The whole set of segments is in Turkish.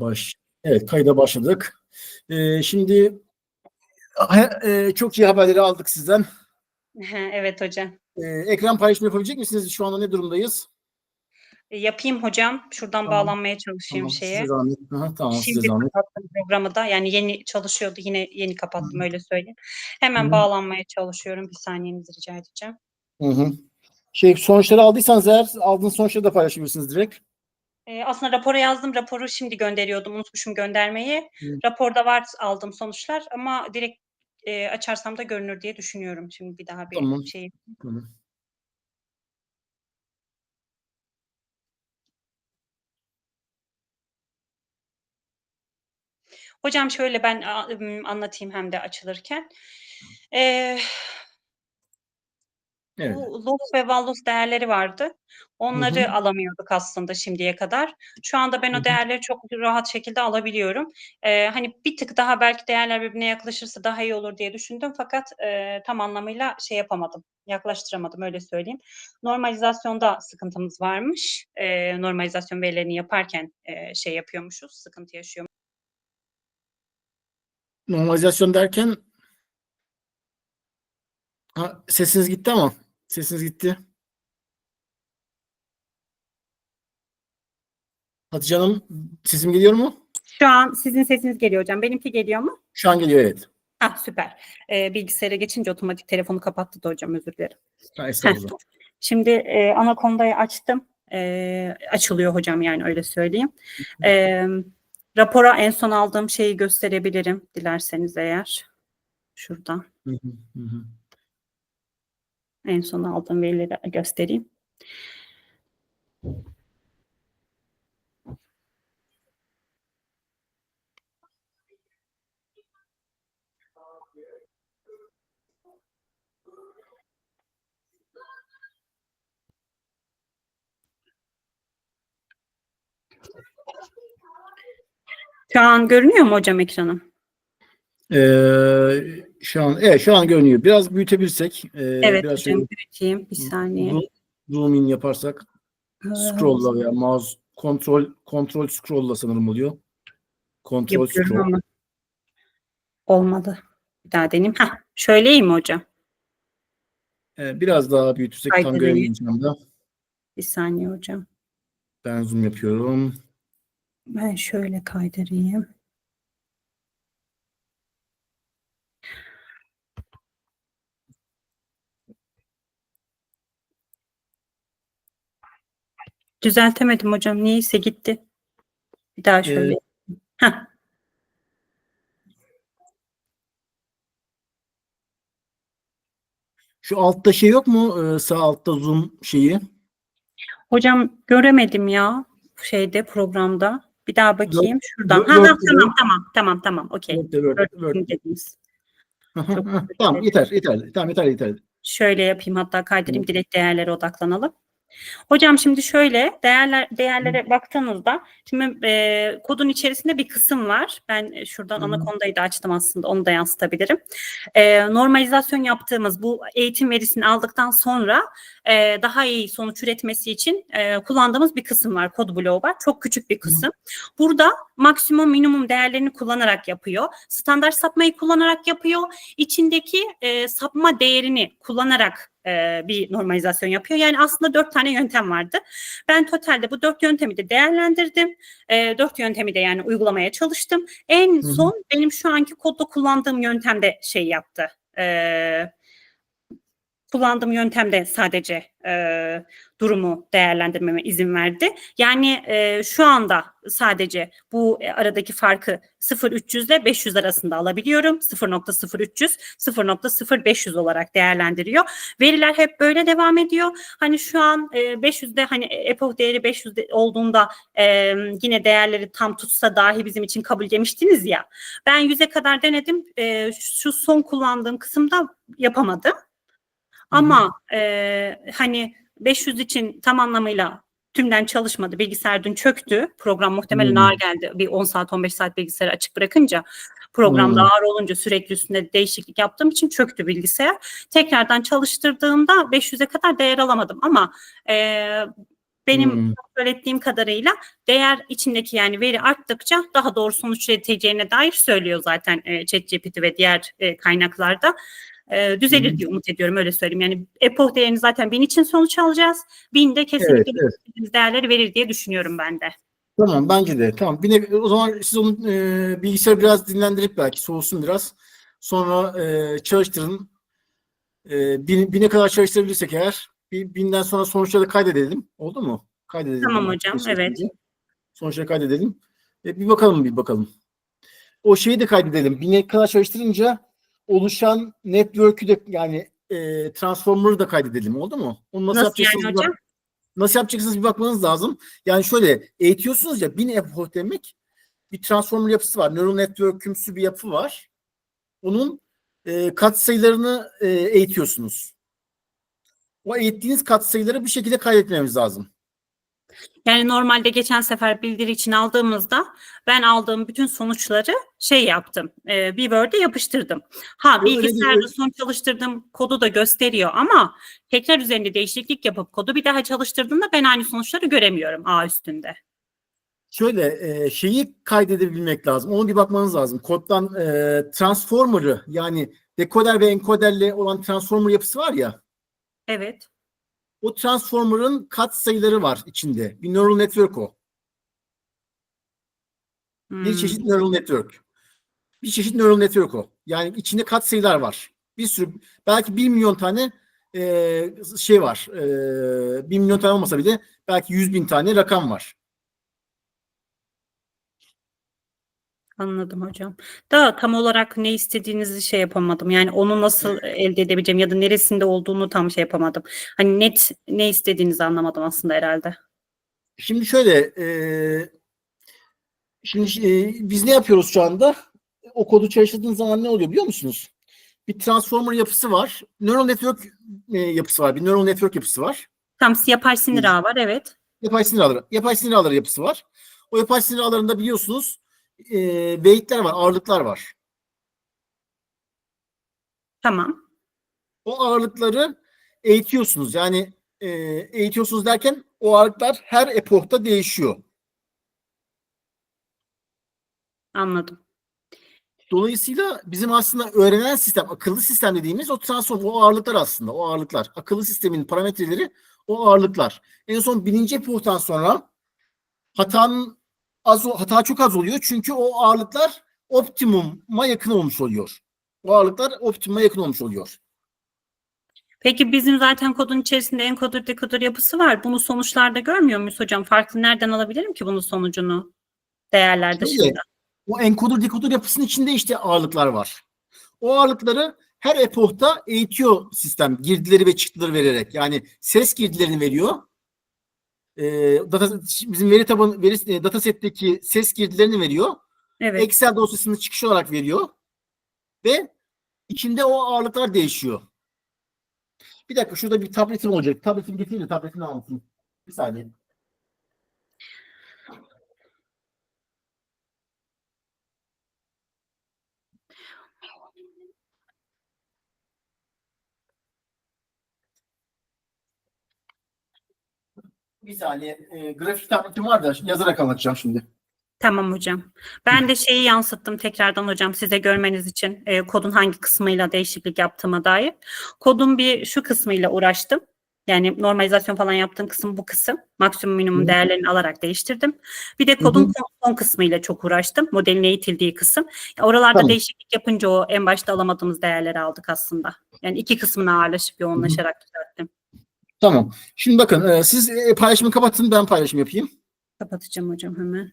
Baş, evet kayda başladık. Ee, şimdi e, çok iyi haberleri aldık sizden. Evet hocam. Ee, ekran paylaşımı yapabilecek misiniz? Şu anda ne durumdayız? E, Yapayım hocam. Şuradan Tamam. bağlanmaya çalışayım Tamam, şeye. size zahmet. Aha, tamam size Şimdi zahmet. kapattım programı da. Yani yeni çalışıyordu. Yine yeni kapattım öyle söyleyeyim. Hemen Hı. bağlanmaya çalışıyorum. Bir saniyenizi rica edeceğim. Hı hı. Şey sonuçları aldıysanız eğer aldığınız sonuçları da paylaşabilirsiniz direkt. E, aslında rapora yazdım. Raporu şimdi gönderiyordum. Unutmuşum göndermeyi. Hı. Raporda var aldığım sonuçlar ama direkt e, açarsam da görünür diye düşünüyorum. Şimdi bir daha bir Tamam. şey Tamam. Hocam şöyle ben anlatayım hem de açılırken. Eee Evet. Bu loss ve vallos değerleri vardı. Onları Hı hı. alamıyorduk aslında şimdiye kadar. Şu anda ben Hı o değerleri çok rahat şekilde alabiliyorum. Eee, hani bir tık daha belki değerler birbirine yaklaşırsa daha iyi olur diye düşündüm fakat, eee, tam anlamıyla şey yapamadım, yaklaştıramadım öyle söyleyeyim. Normalizasyonda sıkıntımız varmış. Eee, normalizasyon verilerini yaparken, eee, şey yapıyormuşuz, sıkıntı yaşıyor Normalizasyon derken ha, sesiniz gitti ama sesiniz gitti. Hatice Hanım sesim geliyor mu? Şu an sizin sesiniz geliyor hocam. Benimki geliyor mu? Şu an geliyor evet. Ah süper. Eee, bilgisayara geçince otomatik telefonu kapattı da hocam özür dilerim. Ha, estağfurullah. Şimdi e, Anaconda'yı açtım. E, açılıyor hocam yani öyle söyleyeyim. E, rapora en son aldığım şeyi gösterebilirim dilerseniz eğer. Şuradan hı, hı hı. En son aldığım verileri göstereyim. Şu an görünüyor mu hocam ekranım? Ee, şu an evet şu an görünüyor. Biraz büyütebilsek, e, Evet biraz hocam şöyle büyüteyim bir saniye. zoom, zoom in yaparsak scroll'la veya mouse kontrol kontrol scroll'la sanırım oluyor. Kontrol Yapıyorum scroll. ama olmadı. Bir daha deneyeyim. Heh, şöyle iyi mi hocam? Ee, biraz daha büyütürsek tam Kaydedeyim. göremeyeceğim da. Bir saniye hocam. Ben zoom yapıyorum. Ben şöyle kaydırayım. Düzeltemedim hocam. Niyeyse gitti. Bir daha şöyle. Heh, Şu altta şey yok mu? Ee, sağ altta zoom şeyi. hocam göremedim ya şeyde programda. Bir daha bakayım şuradan. Word- Ha, Word'de- tamam tamam tamam tamam okey. Word, Word Word. tamam yeter yeter. Tamam yeter yeter. Şöyle yapayım hatta kaydırayım direkt değerlere odaklanalım. Hocam şimdi şöyle değerler değerlere baktığınızda şimdi e, kodun içerisinde bir kısım var. Ben e, şuradan hı. Anaconda'yı da açtım aslında onu da yansıtabilirim. E, normalizasyon yaptığımız bu eğitim verisini aldıktan sonra e, daha iyi sonuç üretmesi için e, kullandığımız bir kısım var. Kod bloğu var. Çok küçük bir kısım. Burada maksimum minimum değerlerini kullanarak yapıyor. Standart sapmayı kullanarak yapıyor. İçindeki e, sapma değerini kullanarak e, bir normalizasyon yapıyor. Yani aslında dört tane yöntem vardı. Ben totalde bu dört yöntemi de değerlendirdim. E, dört yöntemi de yani uygulamaya çalıştım. En Hı hı. son benim şu anki kodda kullandığım yöntemde şey yaptı. E, kullandığım yöntemde sadece e, durumu değerlendirmeme izin verdi. Yani e, şu anda sadece bu e, aradaki farkı 0.300 ile 500 arasında alabiliyorum. 0.0300, 0.0500 olarak değerlendiriyor. Veriler hep böyle devam ediyor. Hani şu an e, 500'de hani epoch değeri 500 de olduğunda e, yine değerleri tam tutsa dahi bizim için kabul demiştiniz ya. Ben 100'e kadar denedim. E, şu son kullandığım kısımda yapamadım. Ama e, hani 500 için tam anlamıyla tümden çalışmadı. Bilgisayar dün çöktü. Program muhtemelen Hmm. ağır geldi. Bir 10 saat 15 saat bilgisayarı açık bırakınca programda Hmm. ağır olunca sürekli üstünde değişiklik yaptığım için çöktü bilgisayar. Tekrardan çalıştırdığımda 500'e kadar değer alamadım ama e, Benim Hmm. kontrol ettiğim kadarıyla değer içindeki yani veri arttıkça daha doğru sonuç üreteceğine dair söylüyor zaten e, ChatGPT ve diğer e, kaynaklarda. E, düzelir diye umut ediyorum öyle söyleyeyim. Yani epoch değerini zaten bin için sonuç alacağız. Bin de kesinlikle Evet, evet. değerleri verir diye düşünüyorum ben de. Tamam bence de. Tamam. Bir ne- o zaman siz onu e, bilgisayarı biraz dinlendirip belki soğusun biraz. Sonra e, çalıştırın. E, bin, bine kadar çalıştırabilirsek eğer bir, binden sonra sonuçları kaydedelim. Oldu mu? Kaydedelim. Tamam hocam, evet. Sonuçları kaydedelim. E, bir bakalım bir bakalım. O şeyi de kaydedelim. Bine kadar çalıştırınca oluşan network'ü de yani e, transformer'ı da kaydedelim. Oldu mu? Onu nasıl, Nasıl yani yapacaksınız bak- hocam? Nasıl yapacaksınız bir bakmanız lazım. Yani şöyle eğitiyorsunuz ya bin epoch demek bir transformer yapısı var. Neural network'ümsü bir yapı var. Onun e, katsayılarını e, eğitiyorsunuz. O eğittiğiniz katsayıları bir şekilde kaydetmemiz lazım. Yani normalde geçen sefer bildiri için aldığımızda ben aldığım bütün sonuçları şey yaptım. E, bir Word'e yapıştırdım. Ha bilgisayarda son çalıştırdığım kodu da gösteriyor ama tekrar üzerinde değişiklik yapıp kodu bir daha çalıştırdığımda ben aynı sonuçları göremiyorum A üstünde. Şöyle e, şeyi kaydedebilmek lazım. Ona bir bakmanız lazım. Koddan e, transformer'ı yani dekoder ve enkoderle olan transformer yapısı var ya Evet. O transformer'ın katsayıları var içinde. Bir neural network o. Bir Hmm, çeşit neural network. Bir çeşit neural network o. Yani içinde katsayılar var. Bir sürü belki bir milyon tane e, şey var. E, bir milyon tane olmasa bile belki yüz bin tane rakam var. Anladım hocam. Da tam olarak ne istediğinizi şey yapamadım. Yani onu nasıl elde edebileceğim ya da neresinde olduğunu tam şey yapamadım. Hani net ne istediğinizi anlamadım aslında herhalde. Şimdi şöyle e, şimdi e, biz ne yapıyoruz şu anda? O kodu çalıştırdığınız zaman ne oluyor biliyor musunuz? Bir transformer yapısı var. Neural network e, yapısı var. Bir neural network yapısı var. Tam yapay sinir ağı var evet. Yapay sinir ağları. Yapay sinir ağları yapısı var. O yapay sinir ağlarında biliyorsunuz e, weight'ler var, ağırlıklar var. Tamam. O ağırlıkları eğitiyorsunuz. Yani e, eğitiyorsunuz derken o ağırlıklar her epohta değişiyor. Anladım. Dolayısıyla bizim aslında öğrenen sistem, akıllı sistem dediğimiz o transform, o ağırlıklar aslında, o ağırlıklar. Akıllı sistemin parametreleri o ağırlıklar. En son bininci epohtan sonra hatanın az, hata çok az oluyor çünkü o ağırlıklar optimuma yakın olmuş oluyor. O ağırlıklar optimuma yakın olmuş oluyor. Peki bizim zaten kodun içerisinde encoder decoder yapısı var. Bunu sonuçlarda görmüyor muyuz hocam? Farklı nereden alabilirim ki bunun sonucunu? Değerler dışında. O encoder decoder yapısının içinde işte ağırlıklar var. O ağırlıkları her epohta eğitiyor sistem girdileri ve çıktıları vererek. Yani ses girdilerini veriyor. Ee, data, bizim veri tabanı veri e, dataset'teki ses girdilerini veriyor. Evet. Excel dosyasını çıkış olarak veriyor. Ve içinde o ağırlıklar değişiyor. Bir dakika şurada bir tabletim olacak. Tabletimi getireyim de tabletini anlatayım. Bir saniye. Bir saniye. E, grafik tabletim var da yazarak anlatacağım şimdi. Tamam hocam. Ben de şeyi yansıttım tekrardan hocam size görmeniz için e, kodun hangi kısmıyla değişiklik yaptığıma dair. Kodun bir şu kısmıyla uğraştım. Yani normalizasyon falan yaptığım kısım bu kısım. Maksimum minimum Hı. değerlerini alarak değiştirdim. Bir de hı. kodun son, kısmıyla çok uğraştım. Modelin eğitildiği kısım. Oralarda Tamam. değişiklik yapınca o en başta alamadığımız değerleri aldık aslında. Yani iki kısmına ağırlaşıp yoğunlaşarak düzelttim. Tamam. Şimdi bakın e, siz e, paylaşımı kapatın ben paylaşım yapayım. Kapatacağım hocam hemen.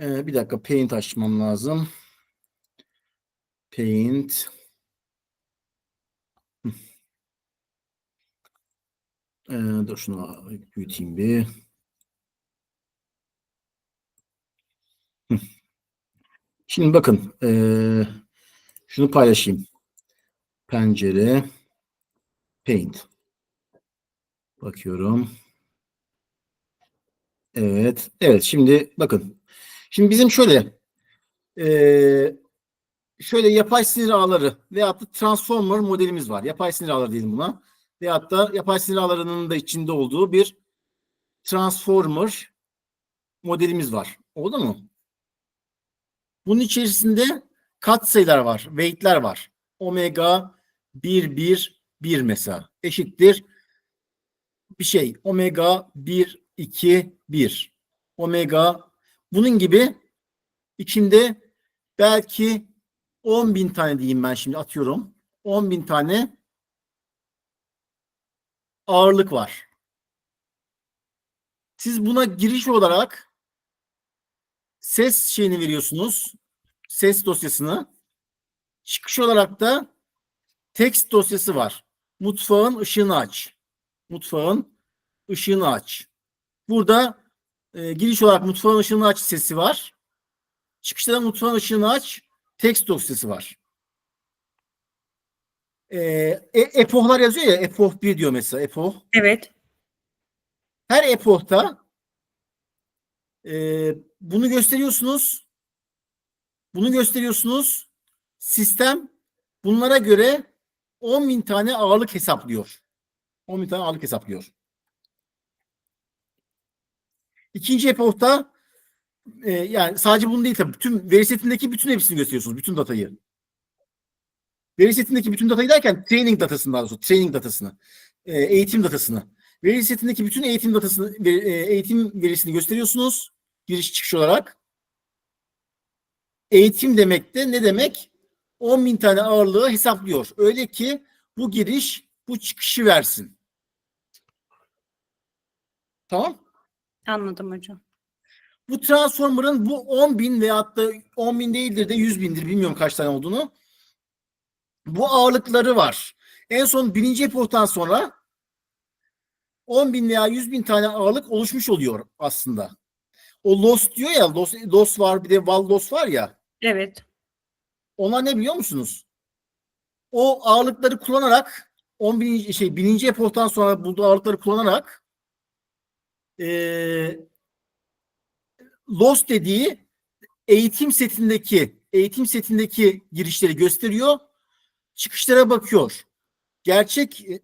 E, bir dakika Paint açmam lazım. Paint. E, dur şunu büyüteyim bir. Şimdi bakın e, şunu paylaşayım. Pencere. Paint. Bakıyorum. Evet. Evet. Şimdi bakın. Şimdi bizim şöyle eee, şöyle yapay sinir ağları veyahut da transformer modelimiz var. Yapay sinir ağları diyelim buna. veyahut da yapay sinir ağlarının da içinde olduğu bir transformer modelimiz var. Oldu mu? Bunun içerisinde katsayılar var, weight'ler var. Omega 1 1 1 mesela eşittir bir şey. Omega 1 2 1. Omega bunun gibi içinde belki 10 bin tane diyeyim ben şimdi atıyorum. 10 bin tane ağırlık var. Siz buna giriş olarak ses şeyini veriyorsunuz. Ses dosyasını. Çıkış olarak da text dosyası var. Mutfağın ışığını aç. Mutfağın ışığını aç. Burada e, giriş olarak mutfağın ışığını aç sesi var. Çıkışta da mutfağın ışığını aç text dosyası var. E, e, epohlar yazıyor ya epoh 1 diyor mesela epoh. Evet. Her epohta e, bunu gösteriyorsunuz. Bunu gösteriyorsunuz. Sistem bunlara göre 10 bin tane ağırlık hesaplıyor. 10 bin tane ağırlık hesaplıyor. İkinci epohta e, yani sadece bunu değil tabii. Tüm veri setindeki bütün hepsini gösteriyorsunuz. Bütün datayı. Veri setindeki bütün datayı derken training datasını daha doğrusu. Training datasını. e, eğitim datasını. Veri setindeki bütün eğitim datasını, e, eğitim verisini gösteriyorsunuz. Giriş çıkış olarak. Eğitim demek de ne demek? 10 bin tane ağırlığı hesaplıyor. Öyle ki bu giriş bu çıkışı versin. Tamam. Anladım hocam. Bu Transformer'ın bu 10 bin veyahut da 10 bin değildir de 100 bindir bilmiyorum kaç tane olduğunu. Bu ağırlıkları var. En son birinci epohtan sonra 10 bin veya 100 bin tane ağırlık oluşmuş oluyor aslında. O loss diyor ya loss, loss var bir de wall loss var ya. Evet. Onlar ne biliyor musunuz? O ağırlıkları kullanarak 10 bin, şey birinci epohtan sonra bulduğu ağırlıkları kullanarak eee loss dediği eğitim setindeki eğitim setindeki girişleri gösteriyor. Çıkışlara bakıyor. Gerçek e,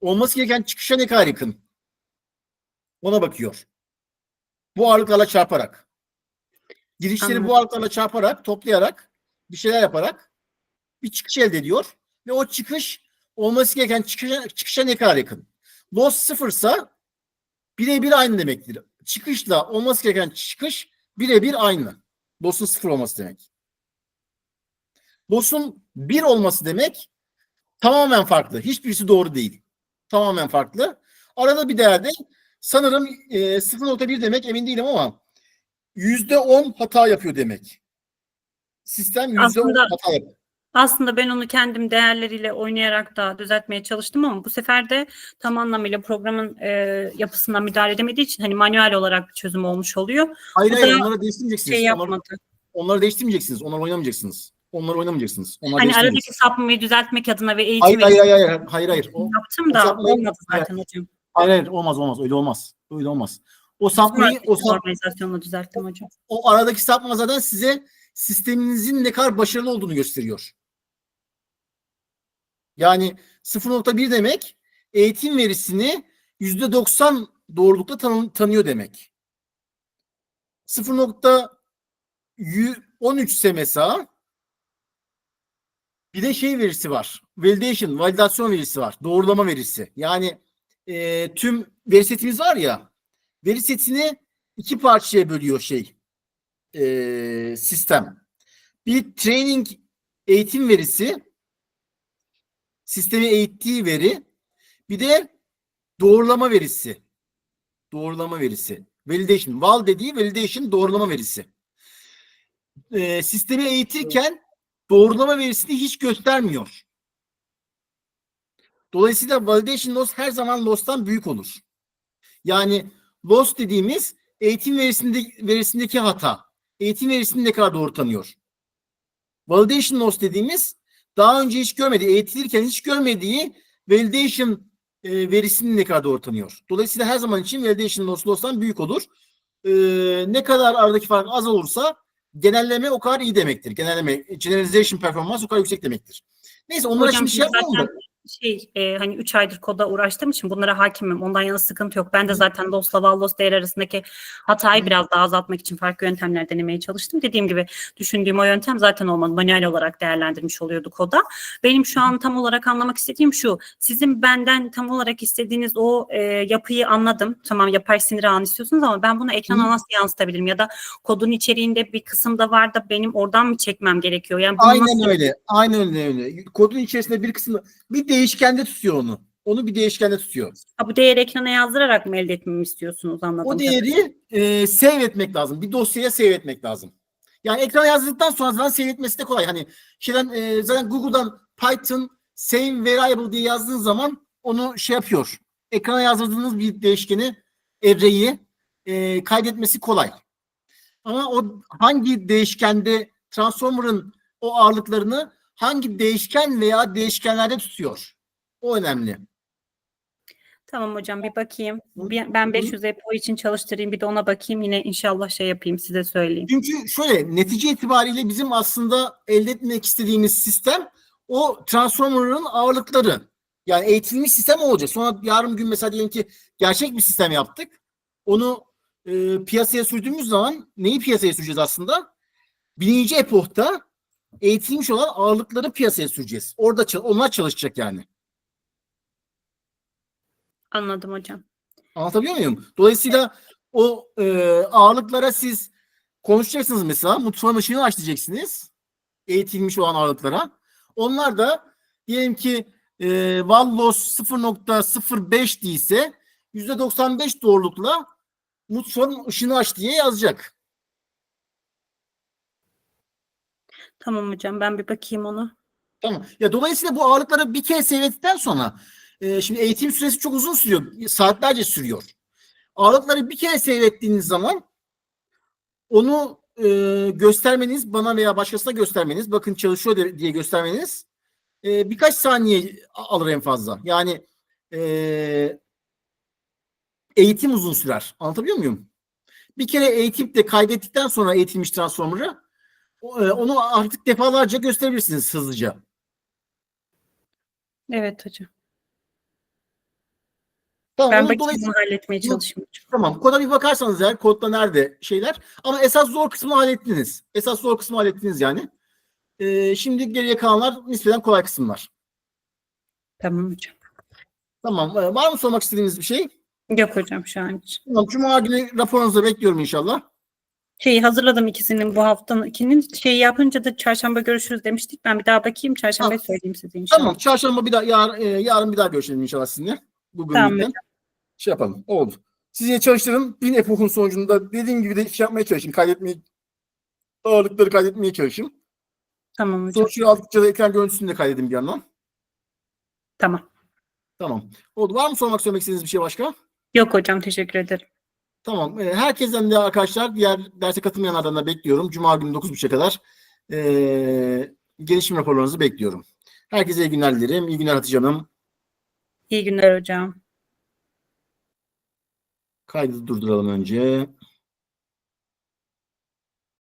olması gereken çıkışa ne kadar yakın? Ona bakıyor. Bu ağırlıklarla çarparak. Girişleri Anladım. bu ağırlıklarla çarparak, toplayarak, bir şeyler yaparak bir çıkış elde ediyor. Ve o çıkış olması gereken çıkışa, çıkışa ne kadar yakın? Loss sıfırsa birebir aynı demektir. Çıkışla olması gereken çıkış birebir aynı. Loss'un sıfır olması demek. Loss'un bir olması demek tamamen farklı. Hiçbirisi doğru değil. Tamamen farklı. Arada bir değerde sanırım e, 0.1 demek emin değilim ama %10 hata yapıyor demek. Sistem %10 Aslında- hata yapıyor. Aslında ben onu kendim değerleriyle oynayarak da düzeltmeye çalıştım ama bu sefer de tam anlamıyla programın e, yapısına müdahale edemediği için hani manuel olarak bir çözüm olmuş oluyor. Hayır Bu hayır da onları değiştirmeyeceksiniz. Şey onları, yapmadı. onları değiştirmeyeceksiniz. Onları oynamayacaksınız. Onları oynamayacaksınız. Onları Hani aradaki sapmayı düzeltmek adına ve Hayır eğitimi hayır hayır hayır hayır hayır. O, yaptım da o sapmayı- olmadı zaten hocam. hayır hayır olmaz olmaz öyle olmaz. Öyle olmaz. O sapmayı o, sap, Organizasyonla düzelttim hocam. o aradaki sapma zaten size sisteminizin ne kadar başarılı olduğunu gösteriyor. Yani 0.1 demek eğitim verisini %90 doğrulukla tanı- tanıyor demek. 0.13 ise mesela bir de şey verisi var. Validation, validasyon verisi var. Doğrulama verisi. Yani e, tüm veri setimiz var ya veri setini iki parçaya bölüyor şey e, sistem. Bir training eğitim verisi sistemi eğittiği veri bir de doğrulama verisi. Doğrulama verisi. Validation. Val dediği validation doğrulama verisi. Ee, sistemi eğitirken doğrulama verisini hiç göstermiyor. Dolayısıyla validation loss her zaman loss'tan büyük olur. Yani loss dediğimiz eğitim verisinde, verisindeki hata. Eğitim verisini ne kadar doğru tanıyor. Validation loss dediğimiz daha önce hiç görmediği, eğitilirken hiç görmediği validation e, verisini ne kadar doğru tanıyor. Dolayısıyla her zaman için validation loss loss'tan büyük olur. E, ne kadar aradaki fark az olursa genelleme o kadar iyi demektir. Genelleme, generalization performans o kadar yüksek demektir. Neyse onlara Hocam şimdi şey yapmayalım da. Şey e, hani 3 aydır koda uğraştığım için bunlara hakimim. Ondan yana sıkıntı yok. Ben de zaten DOS'la Vallos değer arasındaki hatayı biraz daha azaltmak için farklı yöntemler denemeye çalıştım. Dediğim gibi düşündüğüm o yöntem zaten olmadı. Manuel olarak değerlendirmiş oluyordu koda. Benim şu an tam olarak anlamak istediğim şu. Sizin benden tam olarak istediğiniz o e, yapıyı anladım. Tamam yapay sinir ağını istiyorsunuz ama ben bunu ekrana nasıl yansıtabilirim? Ya da kodun içeriğinde bir kısımda var da benim oradan mı çekmem gerekiyor? Yani Aynen nasıl- öyle. Aynen öyle öyle. Kodun içerisinde bir kısmı bir değişkende tutuyor onu. Onu bir değişkende tutuyor. Ha, bu değeri ekrana yazdırarak mı elde etmemi istiyorsunuz anladım. O değeri e, save etmek lazım. Bir dosyaya save etmek lazım. Yani ekrana yazdıktan sonra zaten save etmesi de kolay. Hani şeyden e, zaten Google'dan Python save variable diye yazdığın zaman onu şey yapıyor. Ekrana yazdırdığınız bir değişkeni array'i e, kaydetmesi kolay. Ama o hangi değişkende transformer'ın o ağırlıklarını hangi değişken veya değişkenlerde tutuyor? O önemli. Tamam hocam bir bakayım. Ben 500 EPO için çalıştırayım bir de ona bakayım yine inşallah şey yapayım size söyleyeyim. Çünkü şöyle netice itibariyle bizim aslında elde etmek istediğimiz sistem o transformer'ın ağırlıkları. Yani eğitilmiş sistem o olacak. Sonra yarın gün mesela diyelim ki gerçek bir sistem yaptık. Onu e, piyasaya sürdüğümüz zaman neyi piyasaya süreceğiz aslında? Birinci epohta eğitilmiş olan ağırlıkları piyasaya süreceğiz. Orada onlar çalışacak yani. Anladım hocam. Anlatabiliyor muyum? Dolayısıyla o e, ağırlıklara siz konuşacaksınız mesela. Mutfağın ışığını aç diyeceksiniz. Eğitilmiş olan ağırlıklara. Onlar da diyelim ki e, Vallos 0.05 değilse %95 doğrulukla mutfağın ışığını aç diye yazacak. Tamam hocam ben bir bakayım ona. Tamam. Ya dolayısıyla bu ağırlıkları bir kere seyrettikten sonra e, şimdi eğitim süresi çok uzun sürüyor. Saatlerce sürüyor. Ağırlıkları bir kere seyrettiğiniz zaman onu e, göstermeniz bana veya başkasına göstermeniz bakın çalışıyor de- diye göstermeniz e, birkaç saniye alır en fazla. Yani e, eğitim uzun sürer. Anlatabiliyor muyum? Bir kere eğitip de kaydettikten sonra eğitilmiş transformer'ı onu artık defalarca gösterebilirsiniz hızlıca. Evet hocam. Tamam, Ben bakayım halletmeye çalışayım hocam. Tamam. Koda bir bakarsanız eğer kodda nerede şeyler. Ama esas zor kısmı hallettiniz. Esas zor kısmı hallettiniz yani. Ee, şimdi geriye kalanlar nispeten kolay kısımlar. Tamam hocam. Tamam. Ee, var mı sormak istediğiniz bir şey? Yok hocam şu an için. Tamam. Cuma günü raporunuzu bekliyorum inşallah. Şeyi hazırladım ikisinin bu haftanın ikinin şeyi yapınca da çarşamba görüşürüz demiştik. Ben bir daha bakayım çarşamba Ha. söyleyeyim size inşallah. Tamam. Çarşamba bir daha yar, e, yarın bir daha görüşelim inşallah sizinle. Bugün Tamam birlikte. Şey yapalım. Oldu. Sizinle çalıştırın. Bin epohun sonucunda dediğim gibi de şey yapmaya çalışın. Kaydetmeyi ağırlıkları kaydetmeye çalışın. Tamam hocam. Sonuçları aldıkça da ekran görüntüsünü de kaydedin bir yandan. Tamam. Tamam. Oldu. Var mı sormak söylemek istediğiniz bir şey başka? Yok hocam teşekkür ederim. Tamam. Ee, herkesten de arkadaşlar diğer derse katılmayanlardan da bekliyorum. Cuma günü 9.30'a kadar ee, gelişim raporlarınızı bekliyorum. Herkese iyi günler dilerim. İyi günler Hatice Hanım. İyi günler hocam. Kaydı durduralım önce.